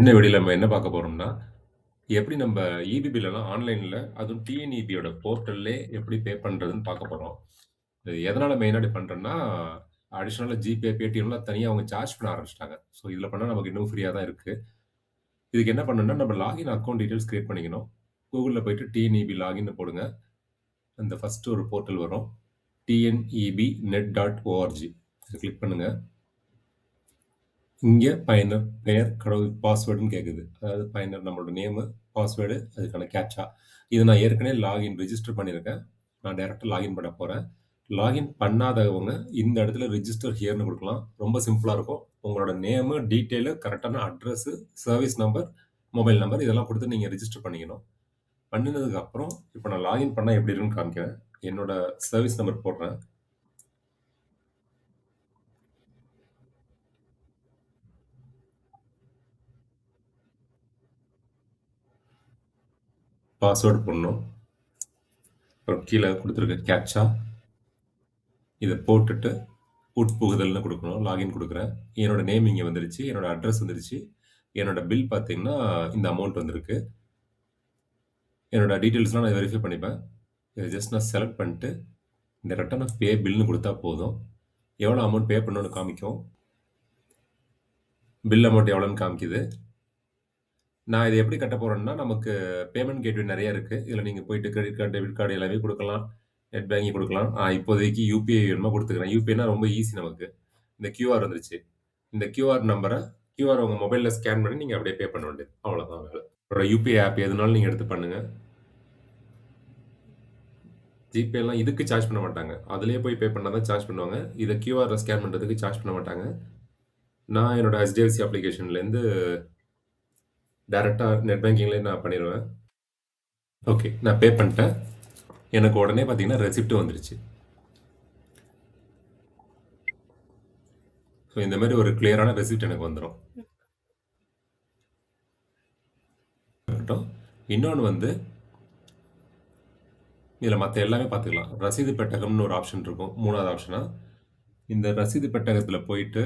இந்த வெளியில் நம்ம என்ன பார்க்க போகிறோம்னா எப்படி நம்ம ஈபி ஆன்லைனில் அதுவும் டிஎன்இபியோட போர்ட்டல்லே எப்படி பே பண்ணுறதுன்னு பார்க்க போகிறோம் இது மெயினாக மெயினா அடிஷ்னலாக ஜிபே, பேடிஎம்லாம் தனியாக அவங்க சார்ஜ் பண்ண ஆரம்பிச்சிட்டாங்க ஸோ இதில் பண்ணால் நமக்கு இன்னும் ஃப்ரீயாக தான் இருக்குது இதுக்கு என்ன பண்ணணும்னா, நம்ம லாகின் அக்கௌண்ட் டீட்டெயில்ஸ் கிரியேட் பண்ணிக்கணும். கூகுளில் போயிட்டு டிஎன்இபி லாகின் போடுங்க. அந்த ஃபஸ்ட்டு ஒரு போர்ட்டல் வரும். TNEB net dot ORG click பண்ணுங்கள் இங்க பயனர் பெயர், கடவுள் பாஸ்வேர்டுன்னு கேட்குது. அதாவது பயனர் நம்மளோட நேமு, பாஸ்வேர்டு, அதுக்கான கேப்ச்சா. இத நான் ஏற்கனவே லாகின் ரிஜிஸ்டர் பண்ணியிருக்கேன். நான் டைரக்ட்டா லாகின் பண்ண போறேன். லாகின் பண்ணாதவங்க இந்த இடத்துல ரிஜிஸ்டர் ஹியர்ன்னு குடுக்கலாம். ரொம்ப சிம்பிளா இருக்கும். உங்களோட நேமு, டீட்டெயிலு, கரெக்ட்டான address, service number, mobile number இதெல்லாம் குடுத்து நீங்க ரிஜிஸ்டர் பண்ணிக்கணும். பண்ணினதுக்கப்புறம் அப்புறம், இப்ப நான் லாகின் பண்ணா எப்படி இருக்குன்னு காமிக்கிறேன். என்னோட சர்வீஸ் நம்பர் போடுறேன். பாஸ்வேர்ட் போடணும். அப்புறம் கீழே கொடுத்துருக்க கேப்சா இதை போட்டுட்டு, உட்புகுதல்னு கொடுக்கணும் லாகின் கொடுக்குறேன் என்னோட நேம் இங்கே வந்துருச்சு. என்னோட அட்ரஸ் வந்துருச்சு. என்னோட பில் பார்த்தீங்கன்னா, இந்த அமௌண்ட் வந்திருக்கு. என்னோட டீட்டெயில்ஸ்லாம் நான் வெரிஃபை பண்ணிப்பேன். இதை ஜஸ்ட் நான் செலக்ட் பண்ணிட்டு, இந்த ரிட்டர்ன் ஆஃப் பே பில்னு கொடுத்தா போதும். எவ்வளோ அமௌண்ட் பே பண்ணணும்னு காமிக்கும். பில் அமௌண்ட் எவ்வளோன்னு காமிக்குது. நான் இதை எப்படி கட்ட போறேன்னா, நமக்கு பேமெண்ட் கேட்வே நிறைய இருக்கு. இதுல நீங்க போயிட்டு கிரெடிட் கார்டு, டெபிட் கார்டு எல்லாமே கொடுக்கலாம் நெட் பேங்கிங் கொடுக்கலாம் நான் இப்போதைக்கு யூபிஐ வேணுமா கொடுத்துக்கிறேன் யூபிஐனா ரொம்ப ஈஸி நமக்கு. இந்த கியூஆர் வந்துருச்சு. இந்த கியூஆர் நம்பரை கியூஆர் உங்கள் மொபைலில் ஸ்கேன் பண்ணி நீங்கள் அப்படியே பே பண்ண வேண்டியது. அவ்வளோதான் வேல. யூபிஐ ஆப் எதுனாலும் நீங்கள் எடுத்து பண்ணுங்கள் ஜிபேலாம் இதுக்கு சார்ஜ் பண்ண மாட்டாங்க. அதுலேயே போய் பே பண்ணால் தான் சார்ஜ் பண்ணுவாங்க. இதை கியூஆரில் ஸ்கேன் பண்ணுறதுக்கு சார்ஜ் பண்ண மாட்டாங்க. நான் என்னோடய ஹெச்டிஎஃப்சி அப்ளிகேஷன்லேருந்து டேரெக்டாக நெட் பேங்கிங்லேயே நான் பண்ணிடுவேன் ஓகே. நான் பே பண்ணிட்டேன். எனக்கு உடனே பார்த்தீங்கன்னா, ரெசிப்ட் வந்துருச்சு. ஸோ இந்த மாதிரி ஒரு கிளியரான ரெசிப்ட் எனக்கு வந்துடும் இன்னொன்று வந்து இதில் மற்ற எல்லாமே பார்த்துக்கலாம். ரசீது பெட்டகம்னு ஒரு ஆப்ஷன் இருக்கும். மூணாவது ஆப்ஷனாக இந்த ரசீது பெட்டகத்தில் போயிட்டு,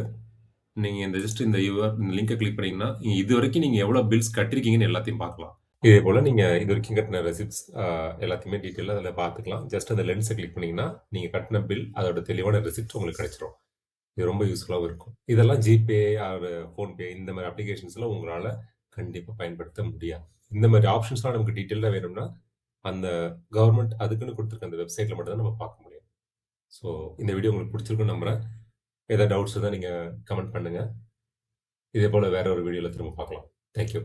நீங்க இந்த ஜஸ்ட் இந்த யுவர் இந்த லிங்கை கிளிக் பண்ணீங்கன்னா, இதுவரைக்கும் நீங்க எவ்வளோ பில்ஸ் கட்டியிருக்கீங்கன்னு எல்லாத்தையும் பார்க்கலாம். இதே போல் நீங்கள் நீங்க இதுவரைக்கும் கட்டின ரெசிப்ட்ஸ் எல்லாத்தையுமே டீட்டெயிலாக அதில் பார்த்துக்கலாம். ஜஸ்ட் அந்த லென்ஸை கிளிக் பண்ணீங்கன்னா, நீங்க கட்டின பில் அதோட தெளிவான ரெசிப்ட் உங்களுக்கு கிடைச்சிரும். இது ரொம்ப யூஸ்ஃபுல்லாகவும் இருக்கும். இதெல்லாம் ஜிபே ஃபோன்பே இந்த மாதிரி அப்ளிகேஷன்ஸ்லாம் உங்களால் கண்டிப்பாக பயன்படுத்த முடியாது. இந்த மாதிரி ஆப்ஷன்ஸ்லாம் நமக்கு டீட்டெயிலாக வேணும்னா, அந்த கவர்மெண்ட் அதுக்குன்னு கொடுத்துருக்க அந்த வெப்சைட்டில் மட்டும் தான் நம்ம பார்க்க முடியும். ஸோ இந்த வீடியோ உங்களுக்கு பிடிச்சிருக்கும் நம்புகிறேன் ஏதாவது டவுட்ஸ் இருந்தால் நீங்கள் கமெண்ட் பண்ணுங்கள் இதே போல் வேறு ஒரு வீடியோவில் திரும்ப பார்க்கலாம். Thank you.